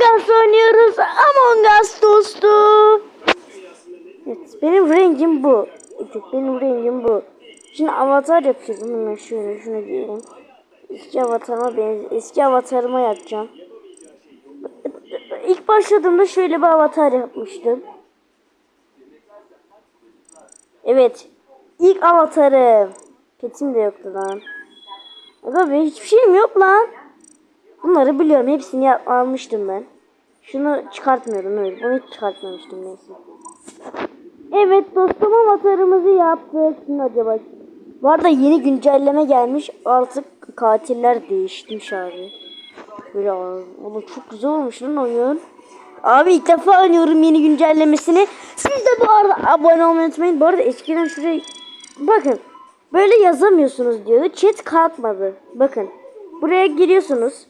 Among Us oynuyoruz. Among Us dostum. Evet, benim rengim bu. Evet, benim rengim bu. Şimdi avatar yapacağız. Hemen şöyle şunu giyelim. Eski avatarıma benz eski avatarıma yapacağım. İlk başladığımda şöyle bir avatar yapmıştım. Evet. İlk avatarım. Petim de yoktu lan. Aga hiçbir şeyim yok lan. Bunları biliyorum. Hepsini almıştım ben. Şunu çıkartmıyordum öyle. Bunu hiç çıkartmamıştım neyse. Evet dostum avatarımızı yaptık. Şimdi acaba. Bu arada yeni güncelleme gelmiş. Artık katiller değişmiş abi. Böyle oğlum çok güzel olmuş lan oyun. Abi ilk defa oynuyorum yeni güncellemesini. Siz de bu arada abone olmayı unutmayın. Bu arada eskiden şuraya bakın. Böyle yazamıyorsunuz diyordu. Chat kalkmadı. Bakın. Buraya giriyorsunuz.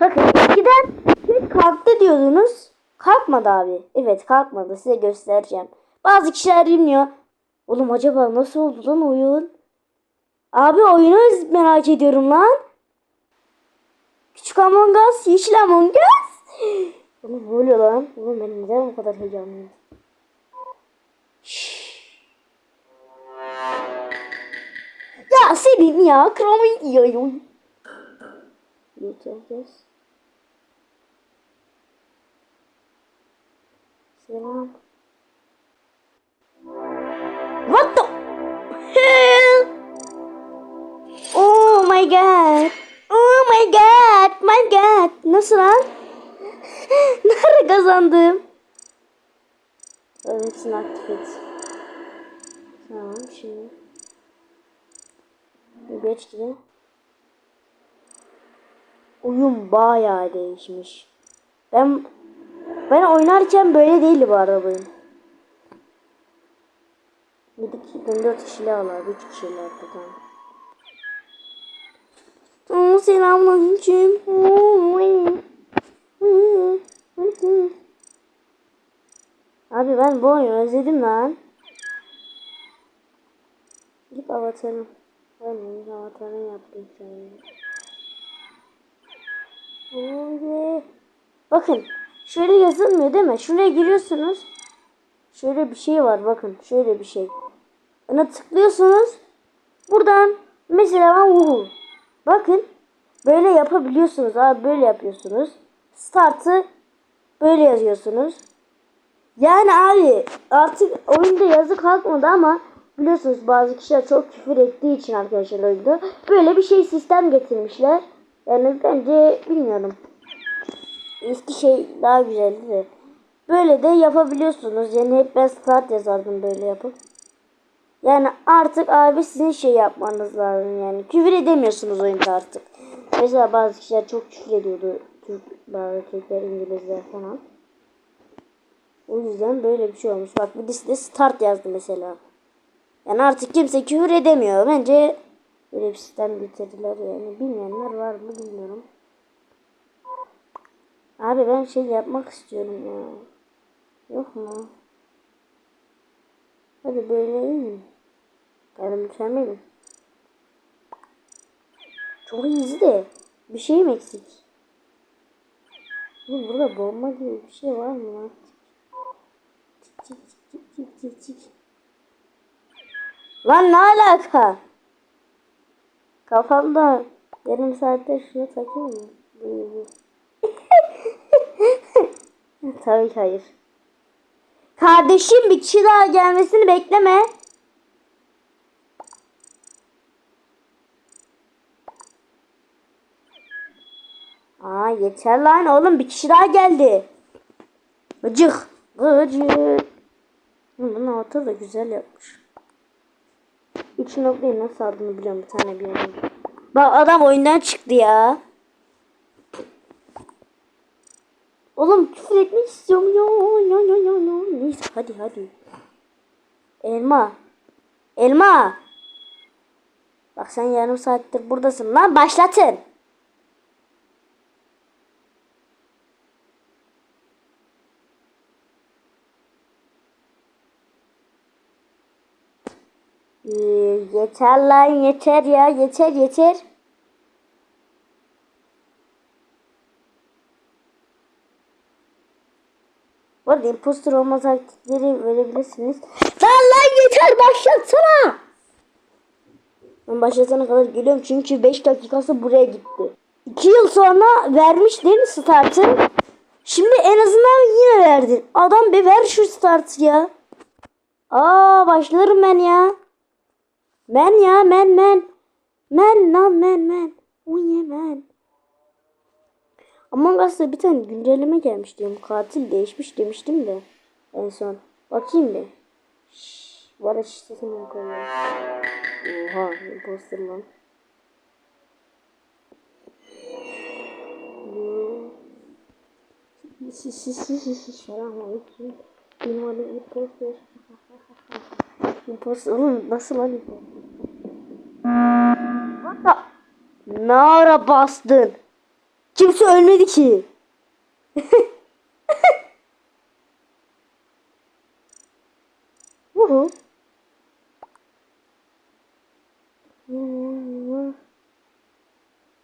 Bakın eskiden kalktı diyordunuz. Kalkmadı abi. Evet kalkmadı. Size göstereceğim. Bazı kişiler bilmiyor. Oğlum acaba nasıl oldu lan oyun? Abi oyunu merak ediyorum lan. Küçük Among Us, Yeşil Among Us. Oğlum ne oluyor lan? Oğlum ben neden bu kadar heyecanlıyım? Ya senin ya kromi yiyor. Yeter Selam. What the hell? Oh my god. Oh my god. My god. Nasıl lan? Nerede kazandım? Hepsini aktif et. Tamam şimdi. Geç gibi. Oyun bayağı değişmiş. Ben ben oynarken böyle değildi bu arada oyun. 7 kişi, 4 kişiyle alır, 3 kişiyle hatta tamam. Oo, selamünaleyküm. Abi ben bu oyunu özledim lan. Git avatarım. Ben avatarını yaptım. Şimdi bakın şöyle yazılmıyor değil mi? Şuraya giriyorsunuz. Şöyle bir şey var bakın şöyle bir şey. Ona tıklıyorsunuz. Buradan mesela ben Woohoo. Bakın böyle yapabiliyorsunuz abi böyle yapıyorsunuz. Start'ı böyle yazıyorsunuz. Yani abi artık oyunda yazı kalkmadı ama biliyorsunuz bazı kişiler çok küfür ettiği için arkadaşlar oyunda böyle bir şey sistem getirmişler. Yani bence bilmiyorum. Eski şey daha güzeldi de. Böyle de yapabiliyorsunuz. Yani hep ben start yazardım böyle yapıp. Yani artık abi sizin şey yapmanız lazım yani. Küfür edemiyorsunuz oyunda artık. Mesela bazı kişiler çok küfür ediyordu. Türk, bazı Türkler, İngilizler falan. O yüzden böyle bir şey olmuş. Bak birisi de start yazdı mesela. Yani artık kimse küfür edemiyor. Bence böyle bir sistem getirdiler yani. Bilmeyenler var mı bilmiyorum. Abi ben şey yapmak istiyorum ya. Yok mu? Hadi böyle iyi mi? Yani mükemmelim. Çok iyiyiz de. Bir şeyim eksik. Oğlum burada bomba gibi bir şey var mı lan? Cik cik cik cik cik cik. Lan ne alaka? Kafamda yarım saatte şunu takayım mı? Bu, bu. Tabii ki hayır. Kardeşim bir kişi daha gelmesini bekleme. Aa yeter lan oğlum bir kişi daha geldi. Gıcık. Gıcık. Bunun altı da güzel yapmış. Üç noktayı nasıl aldığını biliyorum bir tane bir yerden. Bak adam oyundan çıktı ya. Oğlum küfür etmek istiyorum ya. Ya ya ya ya. Neyse hadi hadi. Elma. Elma. Bak sen yarım saattir buradasın lan başlatın. Ee, yeter lan yeter ya yeter yeter. Bu arada imposter olma taktikleri verebilirsiniz. Lan lan yeter başlatsana. Ben başlatana kadar geliyorum çünkü 5 dakikası buraya gitti. 2 yıl sonra vermiştin startı. Şimdi en azından yine verdin. Adam be ver şu startı ya. Aa başlarım ben ya. Men ya men men. Men lan men men. O ye men. Among Us'ta bir tane güncelleme gelmiş diyorum. Katil değişmiş demiştim de. En son. Bakayım bir. Şşş. Var ya şişesini koyuyorum. Oha. Imposter lan. Selamünaleyküm. Benim adım imposter. imposter. Oğlum nasıl lan imposter? Hatta ne ara bastın? Kimse ölmedi ki. Uhu.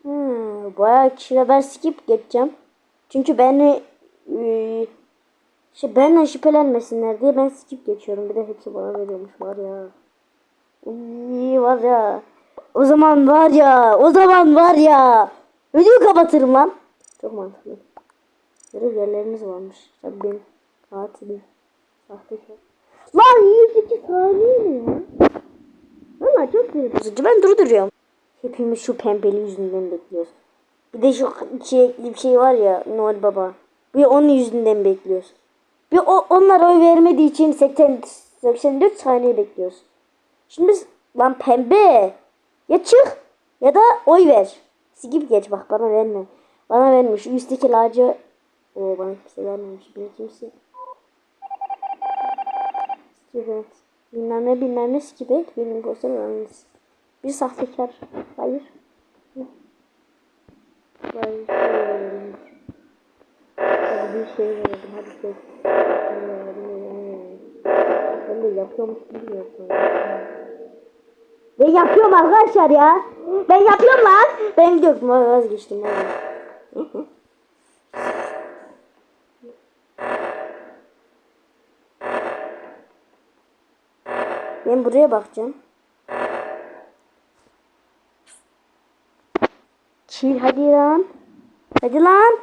Hmm, bayağı kişiyle ben skip geçeceğim. Çünkü beni e, benden şüphelenmesinler diye ben skip geçiyorum. Bir de hepsi bana veriyormuş var ya. İyi var ya. O zaman var ya. O zaman var ya. Videoyu kapatırım lan. Çok mantıklı. Böyle yerlerimiz varmış. Tabii benim katilim. Sahtekar. Lan 102 saniye mi ya? Valla çok bozucu. Ben durduruyorum. Hepimiz şu pembeli yüzünden bekliyoruz. Bir de şu çilekli bir şey var ya Noel Baba. Bir onun yüzünden bekliyoruz. Bir o, onlar oy vermediği için 80, 84 saniye bekliyoruz. Şimdi biz lan pembe ya çık ya da oy ver. Skip geç bak bana verme. Bana verme şu üstteki lacı. Oo bana kimse vermemiş. Bir kimse. Skip et. Bilmem ne bilmem ne skip et. Benim poster vermemiz. Bir sahtekar. Hayır. Hayır. Hadi bir şey verelim. Hadi şey. Ben de yapıyormuş gibi yapıyorum. Ben yapıyorum arkadaşlar ya. Ben yapıyorum lan. Ben gidiyorum. Vazgeçtim. Hadi. Ben buraya bakacağım. Çil hadi lan. Hadi lan.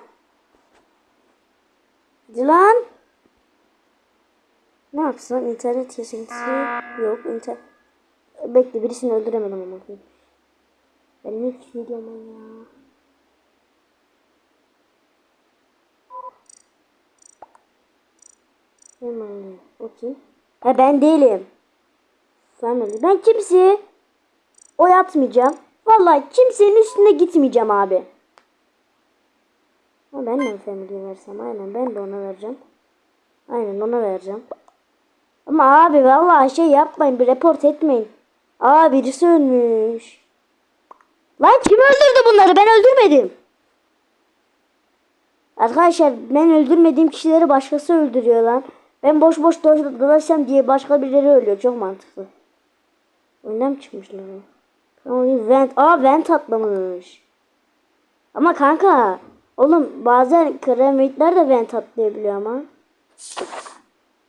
Hadi lan. Ne yapsın? İnternet kesintisi yok. İnter Bekle birisini öldüremedim ama. Ben ne düşünüyorum ya? Hemen o kim? Ha ben değilim. Family. Ben kimseye oy atmayacağım. Vallahi kimsenin üstüne gitmeyeceğim abi. Ha ben de mi Family'ye versem? Aynen ben de ona vereceğim. Aynen ona vereceğim. Ama abi vallahi şey yapmayın bir report etmeyin. Aa birisi ölmüş. Lan kim öldürdü bunları? Ben öldürmedim. Arkadaşlar ben öldürmediğim kişileri başkası öldürüyor lan. Ben boş boş do- dolaşsam diye başka birileri ölüyor. Çok mantıklı. Oyundan mı çıkmışlar? Tamam, vent. Aa vent atlamış. Ama kanka. Oğlum bazen kremitler de vent atlayabiliyor ama.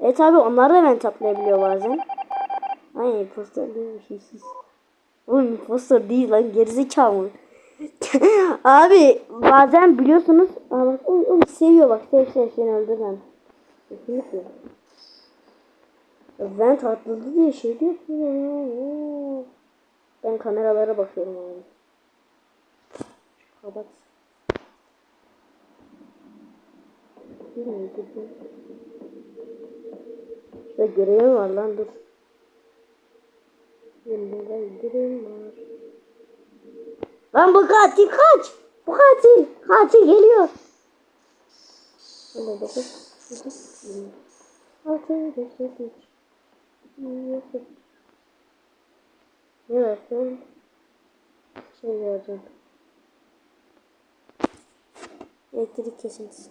Evet abi onlar da vent atlayabiliyor bazen. Ay imposter değilmiş. Oğlum imposter değil lan gerizekalı. abi bazen biliyorsunuz. Aa bak oy, oy, seviyor bak sev sev seni öldüren. Kesinlikle. Vent atladı diye şey diyor. Ben kameralara bakıyorum abi. Kapat. Şurada görevim var lan dur. Elimde indirim var. Lan bu katil kaç. Bu katil. Katil geliyor. Şöyle dokuz. Altı, beş, beş, üç. Ne versin? Şey vereceğim. Elektrik kesintisi.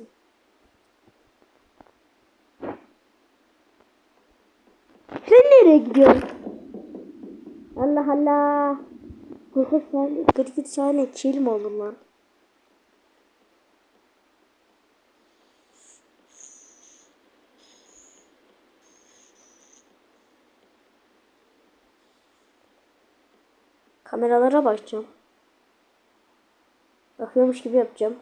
Sen nereye gidiyorsun? Allah Allah. 40 saniye, 40 saniye kill mi olur lan? Kameralara bakacağım. Bakıyormuş gibi yapacağım.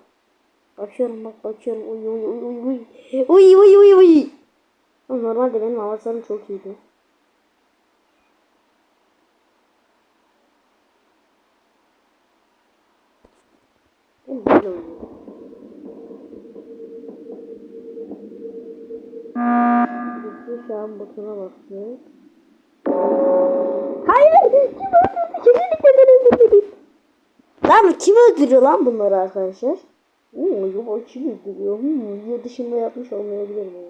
Bakıyorum bak bakıyorum. Uy uy uy uy uy. Uy uy uy uy. Normalde benim avatarım çok iyiydi. Böyle. Birisi şu an botuna bakıyor. Hayır! Kim öldürdü? Kesinlikle ben öldürmedim. Lan kim öldürüyor lan bunları arkadaşlar? Hmm, acaba kim öldürüyor? Hmm, yurt dışında yapmış olmayabilir mi?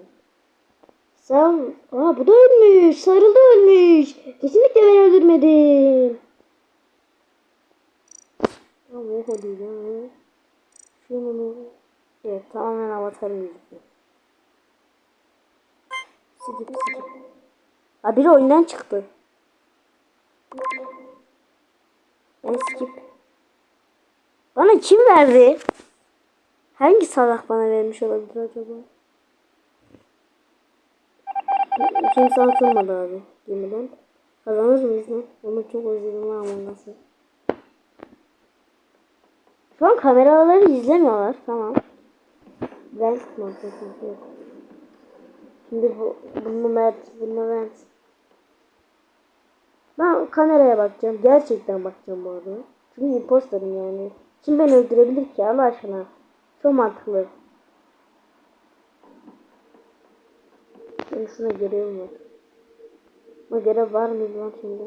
Sağ Aa bu da ölmüş. Sarıldı ölmüş. Kesinlikle ben öldürmedim. Ama o değil ya. Evet tamamen avatarım yüzünden. Sikip sikip. Ha biri oyundan çıktı. Ben skip. Bana kim verdi? Hangi salak bana vermiş olabilir acaba? Kimse atılmadı abi. Gemiden. Kazanır mıyız lan? Onu çok özledim lan Among An kameraları izlemiyorlar. Tamam. Ben sıkıntı yok. Şimdi bu, bunu Mert, bunu Mert. Ben kameraya bakacağım. Gerçekten bakacağım bu arada. Çünkü imposterim yani. Kim beni öldürebilir ki Allah aşkına? Çok mantıklı. Benim şuna görevim var. Ama görev var mı lan şimdi?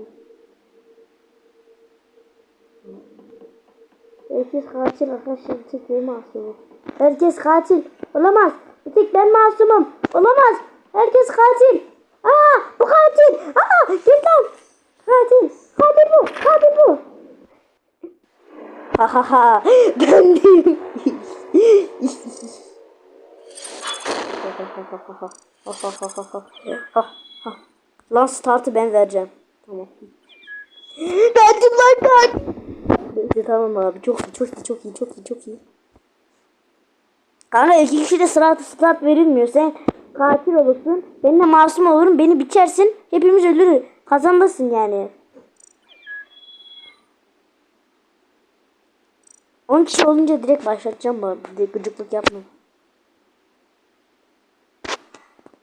Herkes katil arkadaşlar. Bir tek ben masumum. Herkes katil. Olamaz. Bir tek ben masumum. Olamaz. Herkes katil. Aa bu katil. Aa git lan. Katil. Katil bu. Katil bu. Ha ha ha. Değilim. Lan startı ben vereceğim. Tamam. Verdim lan ben. Neyse tamam abi çok iyi çok iyi çok iyi çok iyi çok iyi. Kanka iki kişi de start, start verilmiyor. Sen katil olursun. Ben de masum olurum. Beni biçersin. Hepimiz ölürüz. Kazanmasın yani. 10 kişi olunca direkt başlatacağım bu arada. Gıcıklık yapma.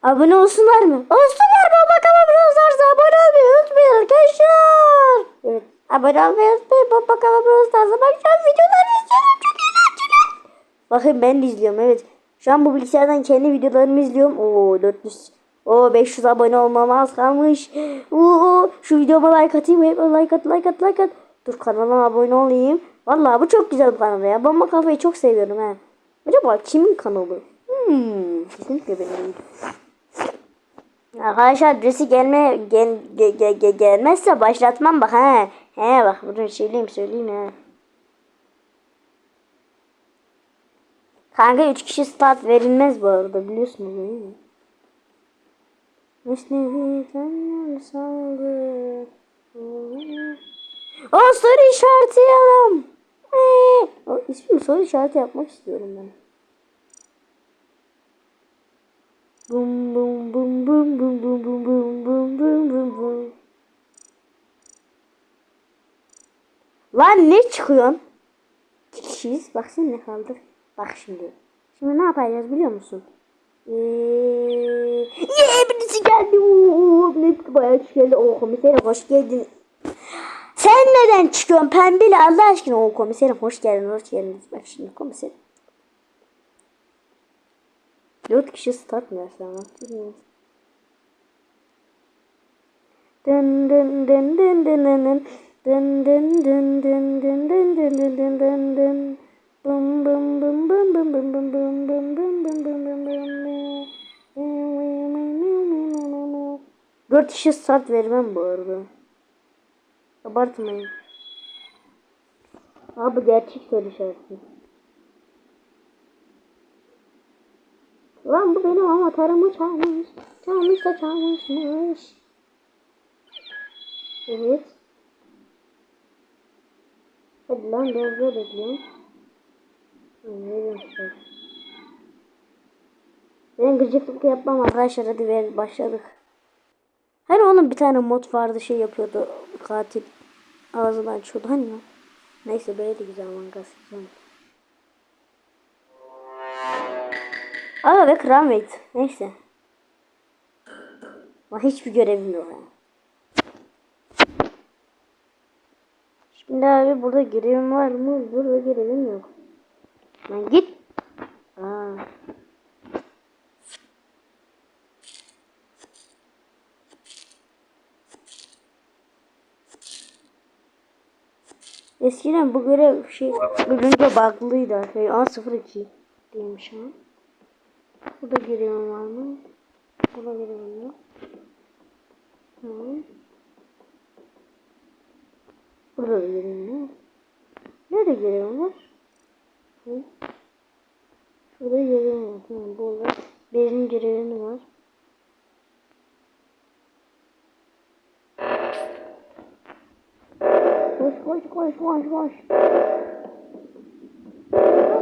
Abone olsunlar mı? Olsunlar baba kama browser'da abone olmayı unutmayın arkadaşlar. Evet. Abone olmayı unutmayın baba kama browser'da. Bak şu an videoları izliyorum çok eğlenceli. Bakın ben de izliyorum evet. Şu an bu bilgisayardan kendi videolarımı izliyorum. Oo 400. Oo 500 abone olmama az kalmış. Oo şu videoma like atayım. Hep like at like at like at. Dur kanalıma abone olayım. Vallahi bu çok güzel bir kanal ya. Bomba kafayı çok seviyorum ha. Acaba kimin kanalı? Hmm, kesinlikle benim. Arkadaşlar birisi gelme gel, gel, gel- gelmezse başlatmam bak ha. He bak bunu söyleyeyim söyleyeyim ha. Kanka 3 kişi start verilmez bu arada biliyorsunuz değil mi? O soru işareti adam. Ee, o ismini soru işareti yapmak istiyorum ben. Bum bum bum bum bum bum bum bum bum bum bum bum. Lan ne çıkıyorsun? İki. Bak sen ne kaldır. Bak şimdi. Şimdi ne yapacağız biliyor musun? Ee, ye birisi geldi. Oo, ne bayağı geldi. O komiserim hoş geldin. Sen neden çıkıyorsun pembeli Allah aşkına o komiserim hoş geldin hoş geldiniz. Bak şimdi komiserim. Dört kişi start versem bak bilmiyorum. Dın dın dın dın dın dın dın dın dın dın dın dın dın dın dın dın dın bum bum bum bum bum bum bum bum bum bum bum bum bum bum Dört kişi start vermem bu arada. Abartmayın. Abi gerçek soru işareti. Ulan bu benim avatarımı çalmış. Çalmış da çalmışmış. Evet. Hadi lan biraz daha bekliyorum. Ne yapacağız? Ben gıcıklık yapmam arkadaşlar hadi ver başladık. Hani onun bir tane mod vardı şey yapıyordu katil ağzından açıyordu hani ya. Neyse böyle de güzel manga seçeceğim. Ama be kral mate. Neyse. Ama hiçbir görevim yok. Yani. Şimdi abi burada görevim var mı? Burada görevim yok. Lan git. Aa. Eskiden bu görev şey bölünce bağlıydı. Şey, A02 değilmiş ama. Burada giriyorum var mı? Burada giriyorum yok. Tamam. Burada giriyorum yok. Nerede giriyorum var? Hı? Şurada giriyorum var. Tamam burada benim girevim var. Koş koş koş koş koş.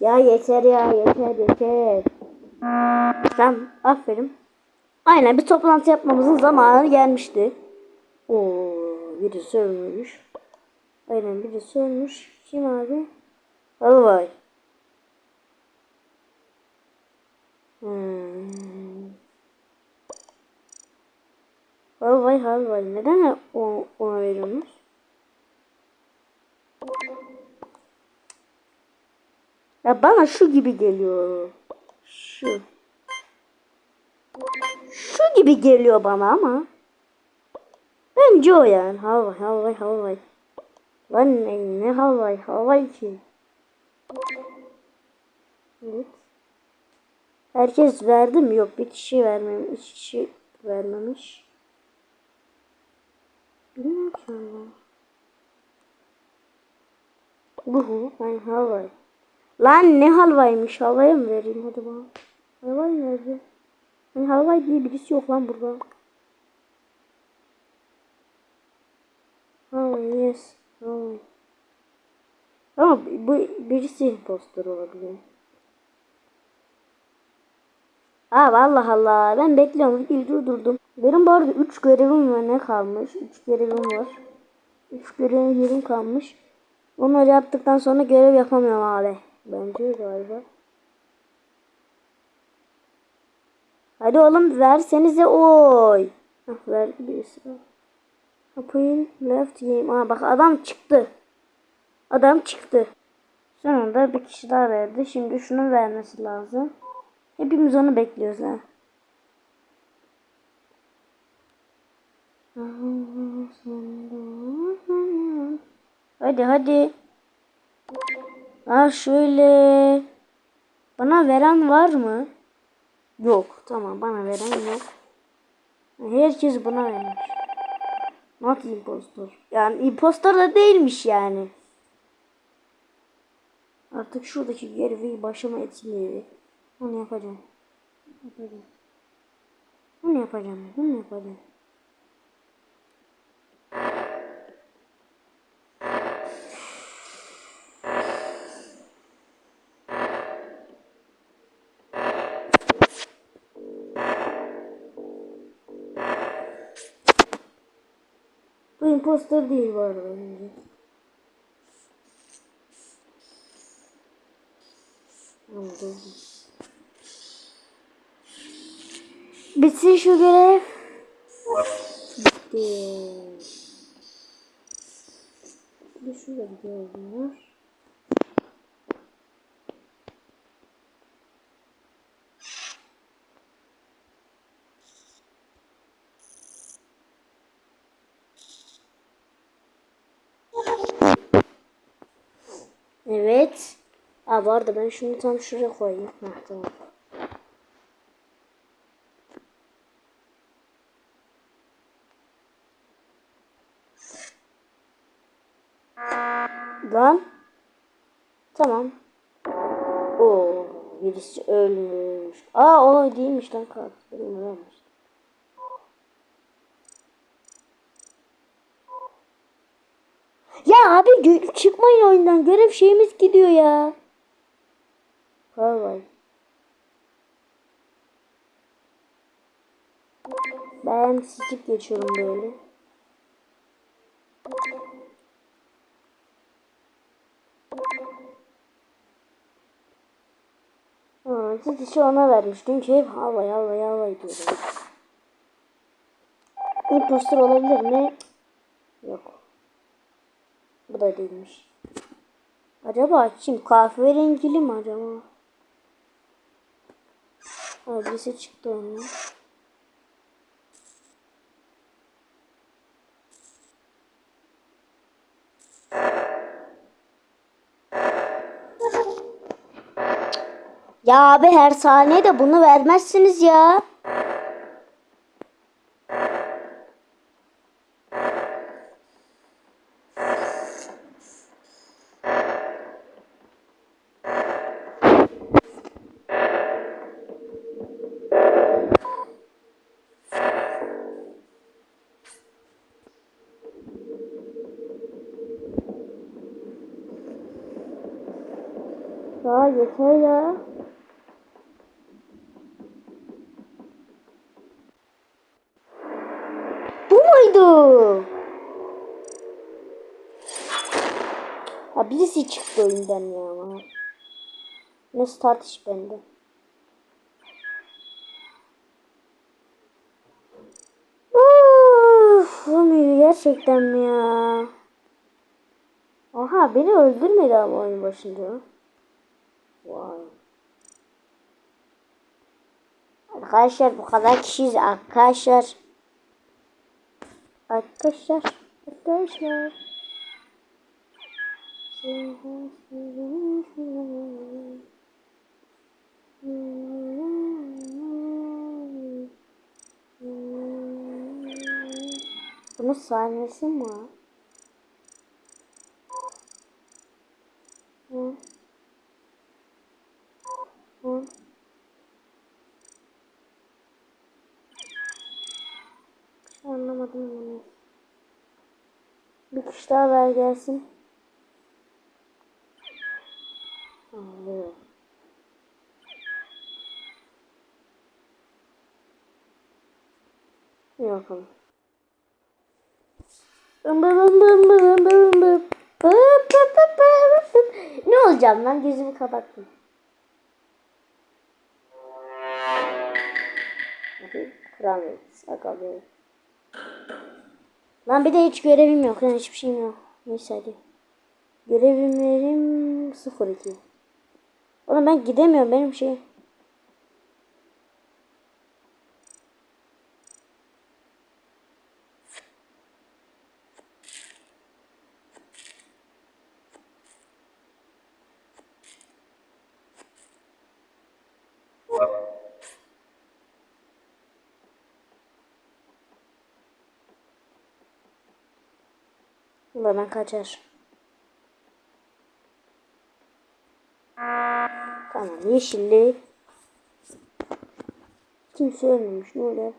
Ya yeter ya yeter yeter. Tamam aferin. Aynen bir toplantı yapmamızın zamanı gelmişti. Oo birisi ölmüş. Aynen birisi ölmüş. Kim abi? Alvay. Hmm. Alvay Alvay. Neden o, ona veriyorsunuz? Ya bana şu gibi geliyor. Şu. Şu gibi geliyor bana ama. Bence o yani. Havay havay havay. Lan ne, ne havay havay ki. Evet. Herkes verdi mi? Yok bir kişi vermemiş. İki kişi vermemiş. Bilmiyorum ki Uhu, ben havay. Lan ne halvaymış halvaya mı vereyim hadi bana. Halvay nerede? Hani halvay diye birisi yok lan burada. Halvay yes. Halvay. Ama bu birisi impostor olabilir. Aa vallahi Allah ben bekliyorum videoyu durdurdum. Benim bu arada 3 görevim var ne kalmış? 3 görevim var. 3 görevim kalmış. Onları yaptıktan sonra görev yapamıyorum abi. Bence galiba. Hadi oğlum versenize oy. Hah verdi birisi. Apayın left game. Aa bak adam çıktı. Adam çıktı. Sonunda bir kişi daha verdi. Şimdi şunu vermesi lazım. Hepimiz onu bekliyoruz ha. Hadi hadi. Ha şöyle. Bana veren var mı? Yok. Tamam bana veren yok. Herkes bana vermiş. Not impostor. Yani impostor da değilmiş yani. Artık şuradaki görevi başlama etkinliği. Onu yapacağım. Yapacağım. Bunu yapacağım. Bunu yapacağım. imposter değil bu arada Bitsin şu görev. Bitti. Bir şurada bir görev var. Ha vardı ben şunu tam şuraya koyayım. Ha tamam. Lan. Tamam. Oo, birisi ölmüş. Aa o değilmiş lan. Benim ölmüş. Ya abi çıkmayın oyundan. Görev şeyimiz gidiyor ya. Vallahi. Ben skip geçiyorum böyle. Ha, gidişi ona vermiş. Çünkü hep havay havay havay diyordu. Imposter olabilir mi? Yok. Bu da değilmiş. Acaba kim? Kahverengili mi acaba? Ha, birisi çıktı onunla. Ya abi her saniye de bunu vermezsiniz ya. Ya. Bu muydu? Ha birisi çıktı oyundan ya. Ne start iş bende. Uf, olmuyor gerçekten mi ya? Aha beni öldürmedi ama oyun başında. Vay. Arkadaşlar bu kadar kişiyiz arkadaşlar. Arkadaşlar. Arkadaşlar. Bunun sahnesi mi? Hı. Bir şey anlamadım bunu. Bir kuş daha ver gelsin. Bım. Ne olacağım lan gözümü kapattım. Hadi kıramayız. Bakalım. Lan bir de hiç görevim yok. Lan hiçbir şeyim yok. Neyse hadi. Görevimlerim 02. Oğlum ben gidemiyorum benim şey. Ben kaçar. Tamam yeşilli. Kimse ölmemiş. Ne oluyor?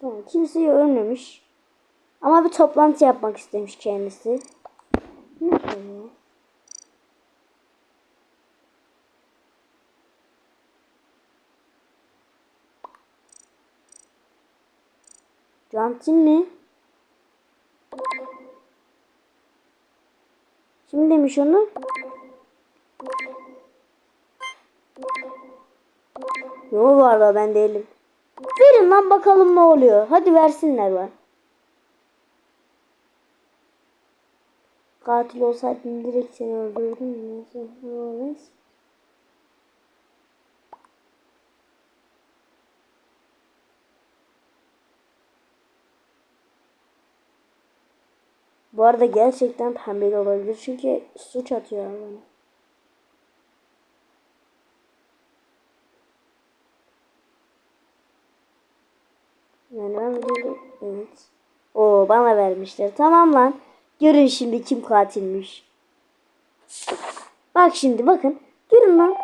Tamam kimse ölmemiş. Ama bir toplantı yapmak istemiş kendisi. Ne oluyor? Cantin mi? Kim demiş onu? Yo var da ben değilim. Verin lan bakalım ne oluyor. Hadi versinler lan. Katil olsaydım direkt seni öldürdüm. Neyse. Bu arada gerçekten pembeli olabilir çünkü suç atıyor bana. Yani ben. Evet. Oo bana vermişler. Tamam lan. Görün şimdi kim katilmiş. Bak şimdi bakın. Görün lan.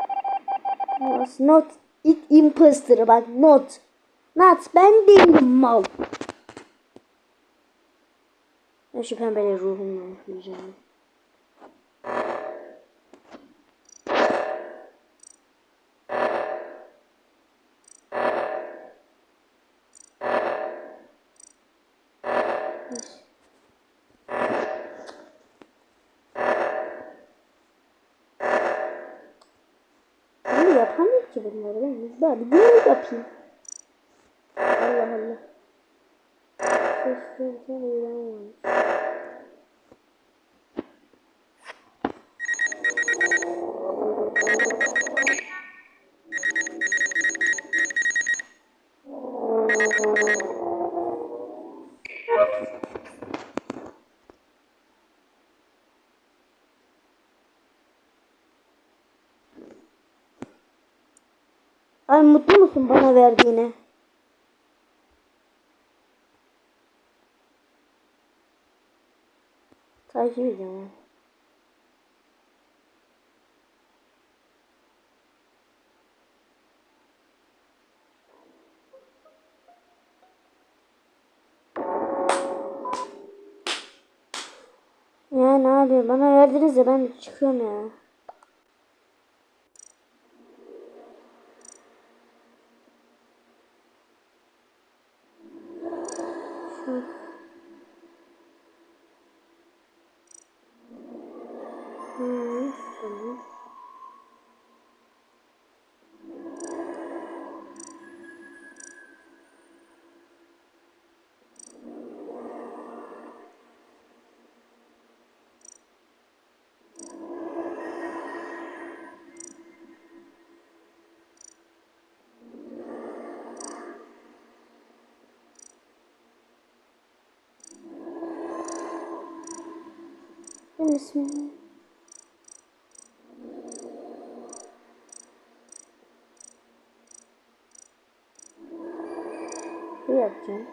Not it imposter bak not. Not ben değilim mal. Ben şu pembeli ruhumla. Bunu yapamıyor ki bunları ben. Bari bunu yapayım. Allah Allah. Seslerden uyanmamış. Ay mutlu musun bana verdiğine? Takip ediyorum. Yani abi bana verdiniz ya ben çıkıyorum ya. Şu. Hmm, tamam. İsmim. Bu yapacağım.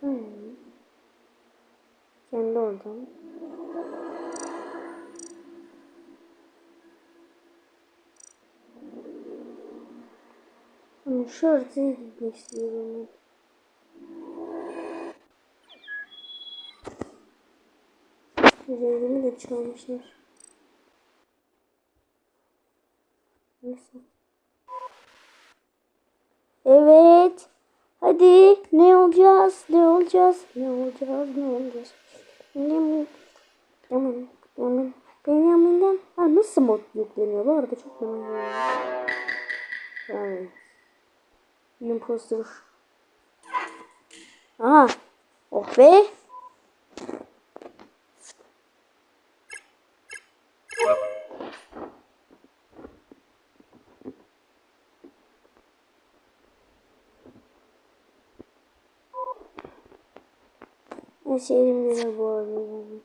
Hmm. Kendi oradan. Ama şu haritaya gitmek istiyorum. Üzerimi de çalmışlar. Neyse. Evet. Hadi ne olacağız? Ne olacağız? Ne olacağız? Ne olacağız? Benjamin. Benjamin. Benjamin. Benjamin'den. Ha nasıl mod yükleniyor? Bu arada çok merak ediyorum. Yani. Imposter. Aha. Oh be. De bu arada.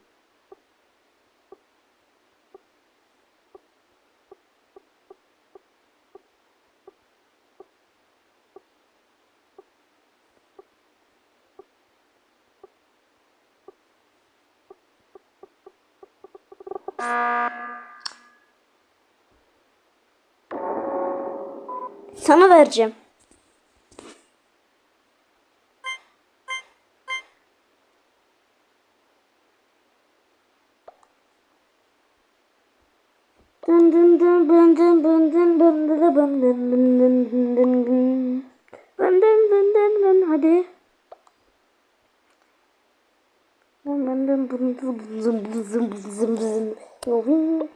Sana vereceğim. Dın dın dın bın dın bın dın bın dın bın dın bın dın bın dın bın. Bın dın bın dın bın hadi. Bın dın bın dın bın zım bın zım bın zım.